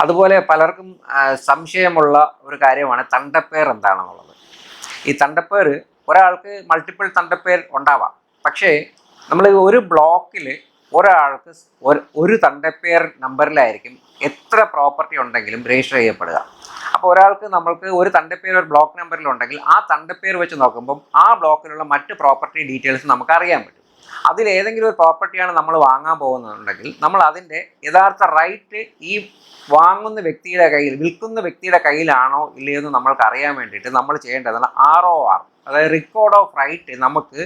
അതുപോലെ പലർക്കും സംശയമുള്ള ഒരു കാര്യമാണ് തണ്ടപ്പേർ എന്താണെന്നുള്ളത്. ഈ തണ്ടപ്പേർ ഒരാൾക്ക് മൾട്ടിപ്പിൾ തണ്ടപ്പേർ ഉണ്ടാവാം. പക്ഷേ നമ്മൾ ഒരു ബ്ലോക്കിൽ ഒരാൾക്ക് ഒരു- തണ്ടപ്പേർ നമ്പറിലായിരിക്കും എത്ര പ്രോപ്പർട്ടി ഉണ്ടെങ്കിലും രജിസ്റ്റർ ചെയ്യപ്പെടുക. അപ്പോൾ ഒരാൾക്ക് നമ്മൾക്ക് ഒരു തണ്ടപ്പേർ ഒരു ബ്ലോക്ക് നമ്പറിൽ ഉണ്ടെങ്കിൽ ആ തണ്ടപ്പേർ വെച്ച് നോക്കുമ്പം ആ ബ്ലോക്കിലുള്ള മറ്റ് പ്രോപ്പർട്ടി ഡീറ്റെയിൽസ് നമുക്ക് അറിയാൻ പറ്റും. അതിൽ ഏതെങ്കിലും ഒരു പ്രോപ്പർട്ടിയാണ് നമ്മൾ വാങ്ങാൻ പോകുന്നുണ്ടെങ്കിൽ നമ്മൾ അതിന്റെ യഥാർത്ഥ റൈറ്റ് ഈ വാങ്ങുന്ന വ്യക്തിയുടെ കയ്യിൽ വിൽക്കുന്ന വ്യക്തിയുടെ കയ്യിലാണോ ഇല്ലയോ എന്ന് നമ്മൾക്ക് അറിയാൻ വേണ്ടിയിട്ട് നമ്മൾ ചെയ്യേണ്ടതാണ് ആർ ഒ ആർ അതായത് റെക്കോർഡ് ഓഫ് റൈറ്റ് നമുക്ക്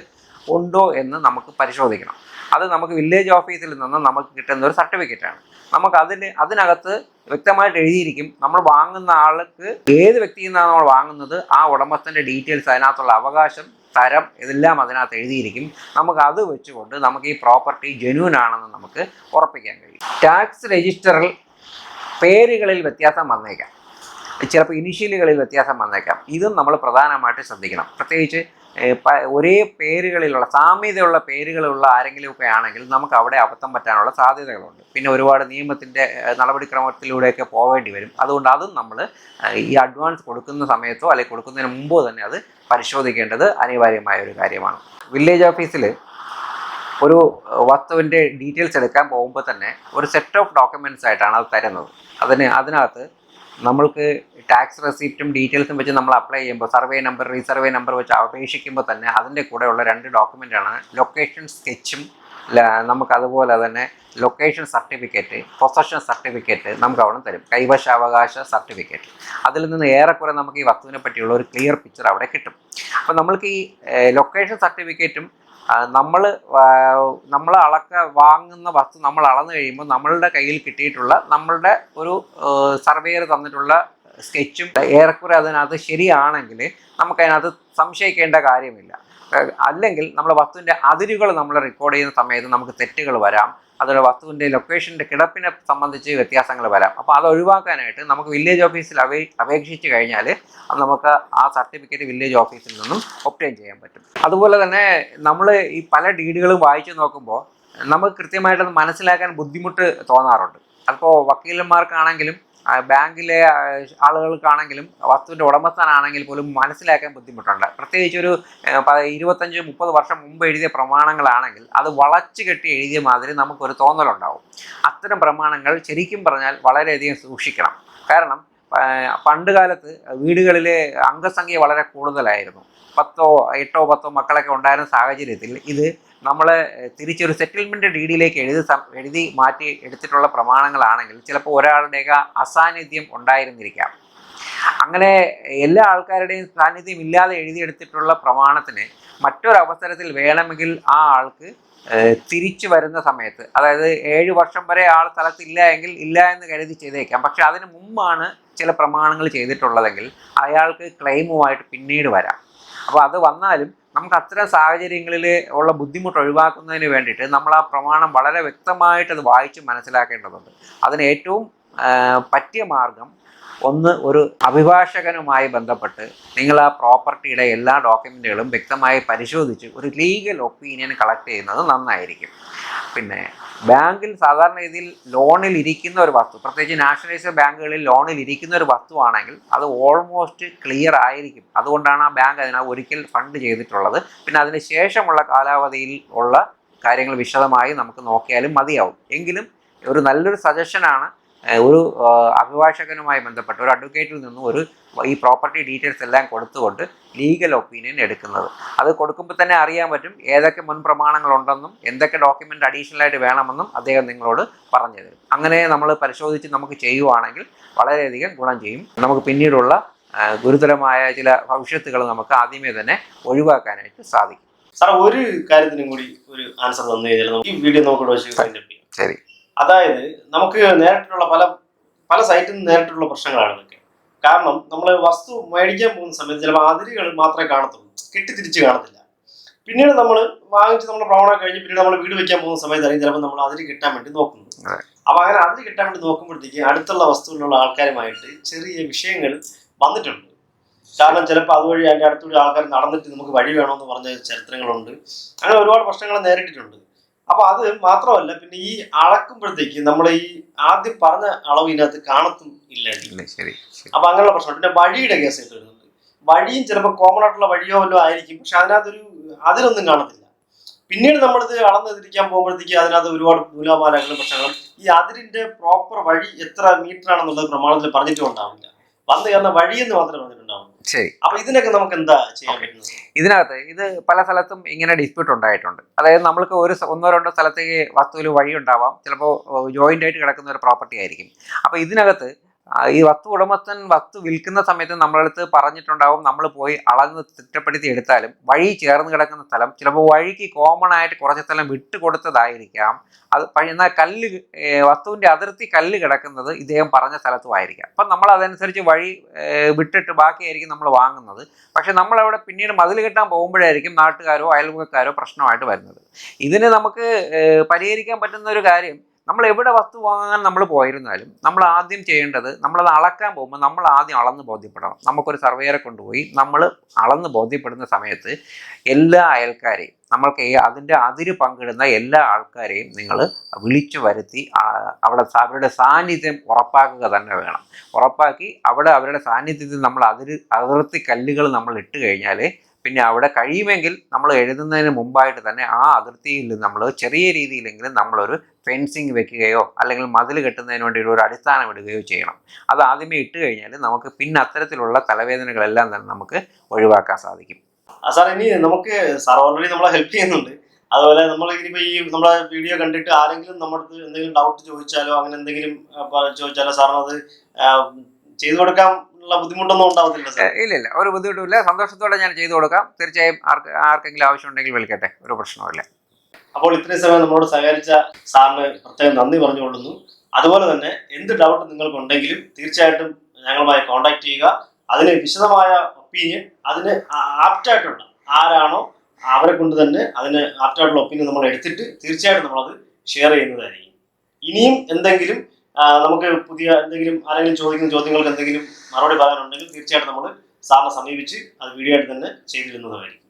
ഉണ്ടോ എന്ന് നമുക്ക് പരിശോധിക്കണം. അത് നമുക്ക് വില്ലേജ് ഓഫീസിൽ നിന്ന് നമുക്ക് കിട്ടുന്ന ഒരു സർട്ടിഫിക്കറ്റാണ് നമുക്ക് അതിന് അതിനകത്ത് വ്യക്തമായിട്ട് എഴുതിയിരിക്കും നമ്മൾ വാങ്ങുന്ന ആൾക്ക് ഏത് വ്യക്തിയിൽ നിന്നാണ് നമ്മൾ വാങ്ങുന്നത് ആ ഉടമസ്ഥന്റെ ഡീറ്റെയിൽസ് അതിനകത്തുള്ള അവകാശം തരം ഇതെല്ലാം അതിനകത്ത് എഴുതിയിരിക്കും. നമുക്ക് അത് വെച്ചുകൊണ്ട് നമുക്ക് ഈ പ്രോപ്പർട്ടി ജെന്യൂൻ ആണെന്ന് നമുക്ക് ഉറപ്പിക്കാൻ കഴിയും. ടാക്സ് രജിസ്റ്ററിൽ പേരുകളിൽ വ്യത്യാസം വന്നേക്കാം. ചിലപ്പോൾ ഇനിഷ്യലുകളിൽ വ്യത്യാസം വന്നേക്കാം. ഇതും നമ്മൾ പ്രധാനമായിട്ട് ശ്രദ്ധിക്കണം. പ്രത്യേകിച്ച് ഒരേ പേരുകളിലുള്ള സാമ്യതയുള്ള പേരുകളുള്ള ആരെങ്കിലുമൊക്കെ ആണെങ്കിൽ നമുക്ക് അവിടെ അബദ്ധം പറ്റാനുള്ള സാധ്യതകളുണ്ട്. പിന്നെ ഒരുപാട് നിയമത്തിന്റെ നടപടിക്രമത്തിലൂടെയൊക്കെ പോവേണ്ടി വരും. അതുകൊണ്ട് അതും നമ്മൾ ഈ അഡ്വാൻസ് കൊടുക്കുന്ന സമയത്തോ അല്ലെങ്കിൽ കൊടുക്കുന്നതിന് മുമ്പോ തന്നെ അത് പരിശോധിക്കേണ്ടത് അനിവാര്യമായ ഒരു കാര്യമാണ്. വില്ലേജ് ഓഫീസിൽ ഒരു വസ്തുവിന്റെ ഡീറ്റെയിൽസ് എടുക്കാൻ പോകുമ്പോൾ തന്നെ ഒരു സെറ്റ് ഓഫ് ഡോക്യുമെന്റ്സ് ആയിട്ടാണ് അത് തരുന്നത്. അതിന് അതിനകത്ത് നമ്മൾക്ക് ടാക്സ് റെസിപ്റ്റും ഡീറ്റെയിൽസും വെച്ച് നമ്മൾ അപ്ലൈ ചെയ്യുമ്പോൾ സർവേ നമ്പർ റീസർവേ നമ്പർ വെച്ച് അപേക്ഷിക്കുമ്പോൾ തന്നെ അതിന്റെ കൂടെയുള്ള രണ്ട് ഡോക്യുമെന്റാണ് ലൊക്കേഷൻ സ്കെച്ചും നമുക്ക് അതുപോലെ തന്നെ ലൊക്കേഷൻ സർട്ടിഫിക്കറ്റ് പൊസഷൻ സർട്ടിഫിക്കറ്റ് നമുക്ക് അവിടെ തരും. കൈവശാവകാശ സർട്ടിഫിക്കറ്റ് അതിൽ നിന്ന് ഏറെക്കുറെ നമുക്ക് ഈ വസ്തുവിനെ പറ്റിയുള്ള ഒരു ക്ലിയർ പിക്ചർ അവിടെ കിട്ടും. അപ്പോൾ നമ്മൾക്ക് ഈ ലൊക്കേഷൻ സർട്ടിഫിക്കറ്റും നമ്മൾ നമ്മൾ അളക്ക വാങ്ങുന്ന വസ്തു നമ്മൾ അളന്നു കഴിയുമ്പോൾ നമ്മളുടെ കയ്യിൽ കിട്ടിയിട്ടുള്ള നമ്മളുടെ ഒരു സർവേയർ തന്നിട്ടുള്ള സ്കെച്ചും ഏറെക്കുറെ അതിനകത്ത് ശരിയാണെങ്കിൽ നമുക്കതിനകത്ത് സംശയിക്കേണ്ട കാര്യമില്ല. അല്ലെങ്കിൽ നമ്മൾ വസ്തുവിന്റെ അതിരുകൾ നമ്മൾ റെക്കോർഡ് ചെയ്യുന്ന സമയത്ത് നമുക്ക് തെറ്റുകൾ വരാം. അതുപോലെ വസ്തുവിന്റെ ലൊക്കേഷന്റെ കിടപ്പിനെ സംബന്ധിച്ച് വ്യത്യാസങ്ങൾ വരാം. അപ്പോൾ അത് ഒഴിവാക്കാനായിട്ട് നമുക്ക് വില്ലേജ് ഓഫീസിൽ അപേ അപേക്ഷിച്ച് കഴിഞ്ഞാൽ അത് നമുക്ക് ആ സർട്ടിഫിക്കറ്റ് വില്ലേജ് ഓഫീസിൽ നിന്നും ഒപ്റ്റെയിൻ ചെയ്യാൻ പറ്റും. അതുപോലെ തന്നെ നമ്മൾ ഈ പല ഡീഡുകളും വായിച്ചു നോക്കുമ്പോൾ നമുക്ക് കൃത്യമായിട്ടത് മനസ്സിലാക്കാൻ ബുദ്ധിമുട്ട് തോന്നാറുണ്ട്. അപ്പോൾ വക്കീലന്മാർക്കാണെങ്കിലും ബാങ്കിലെ ആളുകൾക്കാണെങ്കിലും വസ്തുവിന്റെ ഉടമസ്ഥനാണെങ്കിൽ പോലും മനസ്സിലാക്കാൻ ബുദ്ധിമുട്ടുണ്ട്. പ്രത്യേകിച്ച് ഒരു ഇരുപത്തഞ്ച് മുപ്പത് വർഷം മുമ്പ് എഴുതിയ പ്രമാണങ്ങളാണെങ്കിൽ അത് വളച്ചു കെട്ടി എഴുതിയ മാതിരി നമുക്കൊരു തോന്നലുണ്ടാവും. അത്തരം പ്രമാണങ്ങൾ ശരിക്കും പറഞ്ഞാൽ വളരെയധികം സൂക്ഷിക്കണം. കാരണം പണ്ട് കാലത്ത് വീടുകളിലെ അംഗസംഖ്യ വളരെ കൂടുതലായിരുന്നു. പത്തോ എട്ടോ പത്തോ മക്കളൊക്കെ ഉണ്ടായിരുന്ന സാഹചര്യത്തിൽ ഇത് നമ്മൾ തിരിച്ചൊരു സെറ്റിൽമെന്റ് ഡീഡിലേക്ക് എഴുതി എഴുതി മാറ്റി എടുത്തിട്ടുള്ള പ്രമാണങ്ങളാണെങ്കിൽ ചിലപ്പോൾ ഒരാളുടെയൊക്കെ അസാന്നിധ്യം ഉണ്ടായിരുന്നിരിക്കാം. അങ്ങനെ എല്ലാ ആൾക്കാരുടെയും സാന്നിധ്യം ഇല്ലാതെ എഴുതിയെടുത്തിട്ടുള്ള പ്രമാണത്തിന് മറ്റൊരവസരത്തിൽ വേണമെങ്കിൽ ആ ആൾക്ക് തിരിച്ചു വരുന്ന സമയത്ത് അതായത് ഏഴ് വർഷം വരെ ആൾ സ്ഥലത്തില്ല എങ്കിൽ ഇല്ല എന്ന് കരുതി ചെയ്തേക്കാം. പക്ഷെ അതിന് മുമ്പാണ് ചില പ്രമാണങ്ങൾ ചെയ്തിട്ടുള്ളതെങ്കിൽ അയാൾക്ക് ക്ലെയിമുമായിട്ട് പിന്നീട് വരാം. അപ്പോൾ അത് വന്നാലും നമുക്ക് അത്തരം സാഹചര്യങ്ങളിൽ ഉള്ള ബുദ്ധിമുട്ട് ഒഴിവാക്കുന്നതിന് വേണ്ടിയിട്ട് നമ്മൾ ആ പ്രമാണം വളരെ വ്യക്തമായിട്ട് അത് വായിച്ച് മനസ്സിലാക്കേണ്ടതുണ്ട്. അതിന് ഏറ്റവും പറ്റിയ മാർഗം ഒന്ന് ഒരു അഭിഭാഷകനുമായി ബന്ധപ്പെട്ട് നിങ്ങൾ ആ പ്രോപ്പർട്ടിയുടെ എല്ലാ ഡോക്യുമെന്റുകളും വ്യക്തമായി പരിശോധിച്ച് ഒരു ലീഗൽ ഒപ്പീനിയൻ കളക്ട് ചെയ്യുന്നത് നന്നായിരിക്കും. പിന്നെ ബാങ്കിൽ സാധാരണ രീതിയിൽ ലോണിൽ ഇരിക്കുന്ന ഒരു വസ്തു പ്രത്യേകിച്ച് നാഷണലൈസ്ഡ് ബാങ്കുകളിൽ ലോണിൽ ഇരിക്കുന്ന ഒരു വസ്തുവാണെങ്കിൽ അത് ഓൾമോസ്റ്റ് ക്ലിയർ ആയിരിക്കും. അതുകൊണ്ടാണ് ആ ബാങ്ക് അതിനകത്ത് ഒരിക്കൽ ഫണ്ട് ചെയ്തിട്ടുള്ളത്. പിന്നെ അതിന് ശേഷമുള്ള കാലാവധിയിൽ ഉള്ള കാര്യങ്ങൾ വിശദമായി നമുക്ക് നോക്കിയാലും മതിയാവും. എങ്കിലും ഒരു നല്ലൊരു സജഷനാണ് ഒരു അഭിഭാഷകനുമായി ബന്ധപ്പെട്ട് ഒരു അഡ്വക്കേറ്റിൽ നിന്നും ഒരു ഈ പ്രോപ്പർട്ടി ഡീറ്റെയിൽസ് എല്ലാം കൊടുത്തുകൊണ്ട് ലീഗൽ ഒപ്പീനിയൻ എടുക്കുന്നത്. അത് കൊടുക്കുമ്പോൾ തന്നെ അറിയാൻ പറ്റും ഏതൊക്കെ മുൻ പ്രമാണങ്ങളുണ്ടെന്നും എന്തൊക്കെ ഡോക്യുമെന്റ് അഡീഷണൽ ആയിട്ട് വേണമെന്നും അദ്ദേഹം നിങ്ങളോട് പറഞ്ഞു തരും. അങ്ങനെ നമ്മൾ പരിശോധിച്ച് നമുക്ക് ചെയ്യുവാണെങ്കിൽ വളരെയധികം ഗുണം ചെയ്യും. നമുക്ക് പിന്നീടുള്ള ഗുരുതരമായ ചില ഭവിഷ്യത്തുകൾ നമുക്ക് ആദ്യമേ തന്നെ ഒഴിവാക്കാനായിട്ട് സാധിക്കും. സാർ ഒരു കാര്യത്തിനും കൂടി ഒരു ആൻസർ തന്നു കഴിഞ്ഞാൽ ഈ വീഡിയോ ചെയ്യാം ശരി. അതായത് നമുക്ക് നേരിട്ടുള്ള പല പല സൈറ്റിൽ നിന്ന് നേരിട്ടുള്ള പ്രശ്നങ്ങളാണ് ഇതൊക്കെ. കാരണം നമ്മൾ വസ്തു മേടിക്കാൻ പോകുന്ന സമയത്ത് ചിലപ്പോൾ അതിരുകൾ മാത്രമേ കാണത്തുള്ളൂ. കെട്ടി തിരിച്ച് കാണത്തില്ല. പിന്നീട് നമ്മൾ വാങ്ങിച്ച് നമ്മൾ പ്രവണ കഴിഞ്ഞ് പിന്നീട് നമ്മൾ വീട് വെക്കാൻ പോകുന്ന സമയത്ത് അല്ലെങ്കിൽ ചിലപ്പോൾ നമ്മൾ അതിര് കിട്ടാൻ വേണ്ടി നോക്കുന്നു. അപ്പൊ അങ്ങനെ അതിര് കിട്ടാൻ വേണ്ടി നോക്കുമ്പോഴത്തേക്ക് അടുത്തുള്ള വസ്തുവിലുള്ള ആൾക്കാരുമായിട്ട് ചെറിയ വിഷയങ്ങൾ വന്നിട്ടുണ്ട്. കാരണം ചിലപ്പോൾ അതുവഴി അതിന്റെ അടുത്തുള്ള ആൾക്കാർ നടന്നിട്ട് നമുക്ക് വഴി വേണമെന്ന് പറഞ്ഞ ചരിത്രങ്ങളുണ്ട്. അങ്ങനെ ഒരുപാട് പ്രശ്നങ്ങൾ നേരിട്ടിട്ടുണ്ട്. അപ്പൊ അത് മാത്രമല്ല പിന്നെ ഈ അളക്കുമ്പോഴത്തേക്ക് നമ്മൾ ഈ ആദ്യം പറഞ്ഞ അളവ് ഇതിനകത്ത് കാണത്തും ഇല്ല ശരി അപ്പൊ അങ്ങനെയുള്ള പ്രശ്നം. പിന്നെ വഴിയുടെ കേസ് വരുന്നുണ്ട്. വഴിയും ചിലപ്പോൾ കോമൺ ആയിട്ടുള്ള വഴിയോ വല്ലതും ആയിരിക്കും പക്ഷെ അതിനകത്തൊരു അതിലൊന്നും കാണത്തില്ല. പിന്നീട് നമ്മളിത് അളന്ന് തിരിക്കാൻ പോകുമ്പോഴത്തേക്ക് അതിനകത്ത് ഒരുപാട് നൂലാമാലകളും പ്രശ്നങ്ങളും. ഈ അതിരിന്റെ പ്രോപ്പർ വഴി എത്ര മീറ്റർ ആണെന്നുള്ളത് പ്രമാണത്തിൽ പറഞ്ഞിട്ടും ഉണ്ടാവില്ല. വന്നു കയറുന്ന വഴിയെന്ന് മാത്രമേ ശരി. അപ്പൊ ഇതിനൊക്കെ നമുക്ക് എന്താ ചെയ്യാൻ. പറ്റുന്നത്? ഇതിനകത്ത് ഇത് പല സ്ഥലത്തും ഇങ്ങനെ ഡിസ്പ്യൂട്ട് ഉണ്ടായിട്ടുണ്ട്. അതായത് നമ്മൾക്ക് ഒരു ഒന്നോ രണ്ടോ സ്ഥലത്തേക്ക് വസ്തുവിൽ വഴി ഉണ്ടാവാം ചിലപ്പോൾ ജോയിന്റ് ആയിട്ട് കിടക്കുന്ന ഒരു പ്രോപ്പർട്ടി ആയിരിക്കും. അപ്പോൾ ഇതിനകത്ത് ഈ വസ്തു ഉടമസ്ഥൻ വസ്തു വിൽക്കുന്ന സമയത്ത് നമ്മളടുത്ത് പറഞ്ഞിട്ടുണ്ടാവും നമ്മൾ പോയി അളന്ന് തിട്ടപ്പെടുത്തി എടുത്താലും വഴി ചേർന്ന് കിടക്കുന്ന സ്ഥലം ചിലപ്പോൾ വഴിക്ക് കോമൺ ആയിട്ട് കുറച്ച് സ്ഥലം വിട്ട് കൊടുത്തതായിരിക്കാം. അത് എന്നാൽ കല്ല് വസ്തുവിന്റെ അതിർത്തി കല്ല് കിടക്കുന്നത് ഇദ്ദേഹം പറഞ്ഞ സ്ഥലത്തും ആയിരിക്കാം. അപ്പം നമ്മൾ അതനുസരിച്ച് വഴി വിട്ടിട്ട് ബാക്കിയായിരിക്കും നമ്മൾ വാങ്ങുന്നത്. പക്ഷെ നമ്മളവിടെ പിന്നീട് മതിൽ കെട്ടാൻ പോകുമ്പോഴായിരിക്കും നാട്ടുകാരോ അയൽമുഖക്കാരോ പ്രശ്നമായിട്ട് വരുന്നത്. ഇതിന് നമുക്ക് പരിഹരിക്കാൻ പറ്റുന്ന ഒരു കാര്യം നമ്മൾ എവിടെ വസ്തു വാങ്ങാൻ നമ്മൾ പോയിരുന്നാലും നമ്മൾ ആദ്യം ചെയ്യേണ്ടത് നമ്മളത് അളക്കാൻ പോകുമ്പോൾ നമ്മൾ ആദ്യം അളന്ന് ബോധ്യപ്പെടണം. നമുക്കൊരു സർവേയറെ കൊണ്ടുപോയി നമ്മൾ അളന്ന് ബോധ്യപ്പെടുന്ന സമയത്ത് എല്ലാ അയൽക്കാരെയും നമ്മൾക്ക് അതിന്റെ അതിര് പങ്കിടുന്ന എല്ലാ ആൾക്കാരെയും നിങ്ങൾ വിളിച്ചു വരുത്തി അവിടെ അവരുടെ സാന്നിധ്യം ഉറപ്പാക്കുക തന്നെ വേണം. ഉറപ്പാക്കി അവിടെ അവരുടെ സാന്നിധ്യത്തിൽ നമ്മൾ അതിര് അതിർത്തി കല്ലുകൾ നമ്മൾ ഇട്ട് കഴിഞ്ഞാൽ പിന്നെ അവിടെ കഴിയുമെങ്കിൽ നമ്മൾ എഴുതുന്നതിന് മുമ്പായിട്ട് തന്നെ ആ അതിർത്തിയിൽ നമ്മൾ ചെറിയ രീതിയിലെങ്കിലും നമ്മളൊരു ഫെൻസിങ് വെക്കുകയോ അല്ലെങ്കിൽ മതിൽ കെട്ടുന്നതിന് വേണ്ടി ഒരു അടിസ്ഥാനം ഇടുകയോ ചെയ്യണം. അത് ആദ്യമേ ഇട്ട് കഴിഞ്ഞാൽ നമുക്ക് പിന്നെ അത്തരത്തിലുള്ള തലവേദനകളെല്ലാം തന്നെ നമുക്ക് ഒഴിവാക്കാൻ സാധിക്കും. സാർ ഇനി നമുക്ക് സാർ ഓൾറെഡി നമ്മളെ ഹെൽപ്പ് ചെയ്യുന്നുണ്ട്. അതുപോലെ നമ്മൾ ഇനിയിപ്പോൾ ഈ നമ്മളെ വീഡിയോ കണ്ടിട്ട് ആരെങ്കിലും നമ്മുടെ എന്തെങ്കിലും ഡൗട്ട് ചോദിച്ചാലോ അങ്ങനെ എന്തെങ്കിലും ചോദിച്ചാലോ സാറിനത് ചെയ്തു കൊടുക്കാം ബുദ്ധിമുട്ടൊന്നും ഉണ്ടാവത്തില്ല ഇല്ല ഇല്ല. ഒരു ബുദ്ധിമുട്ടില്ല സന്തോഷത്തോടെ ഞാൻ ചെയ്തു കൊടുക്കാം. തീർച്ചയായും ആർക്കെങ്കിലും ആവശ്യം ഉണ്ടെങ്കിൽ വിളിക്കട്ടെ. ഒരു പ്രശ്നവുമില്ല. അപ്പോൾ ഇത്രയും സമയം നമ്മളോട് സഹകരിച്ച സാറിന് പ്രത്യേകം നന്ദി പറഞ്ഞുകൊള്ളുന്നു. അതുപോലെ തന്നെ എന്ത് ഡൗട്ട് നിങ്ങൾക്ക് ഉണ്ടെങ്കിലും തീർച്ചയായിട്ടും ഞങ്ങളുമായി കോൺടാക്ട് ചെയ്യുക. അതിന് വിശദമായ ഒപ്പീനിയൻ അതിന് ആപ്റ്റായിട്ടുള്ള ആരാണോ അവരെ കൊണ്ട് തന്നെ അതിന് ആപ്റ്റായിട്ടുള്ള ഒപ്പീനിയൻ നമ്മൾ എടുത്തിട്ട് തീർച്ചയായിട്ടും നമ്മളത് ഷെയർ ചെയ്യുന്നതായിരിക്കും. ഇനിയും എന്തെങ്കിലും നമുക്ക് പുതിയ എന്തെങ്കിലും ആരെങ്കിലും ചോദിക്കുന്ന ചോദ്യങ്ങൾക്ക് എന്തെങ്കിലും മറുപടി പറയാനുണ്ടെങ്കിൽ തീർച്ചയായിട്ടും നമ്മൾ സാറിനെ സമീപിച്ച് അത് വീഡിയോ ആയിട്ട് തന്നെ ചെയ്തിരുന്നതായിരിക്കും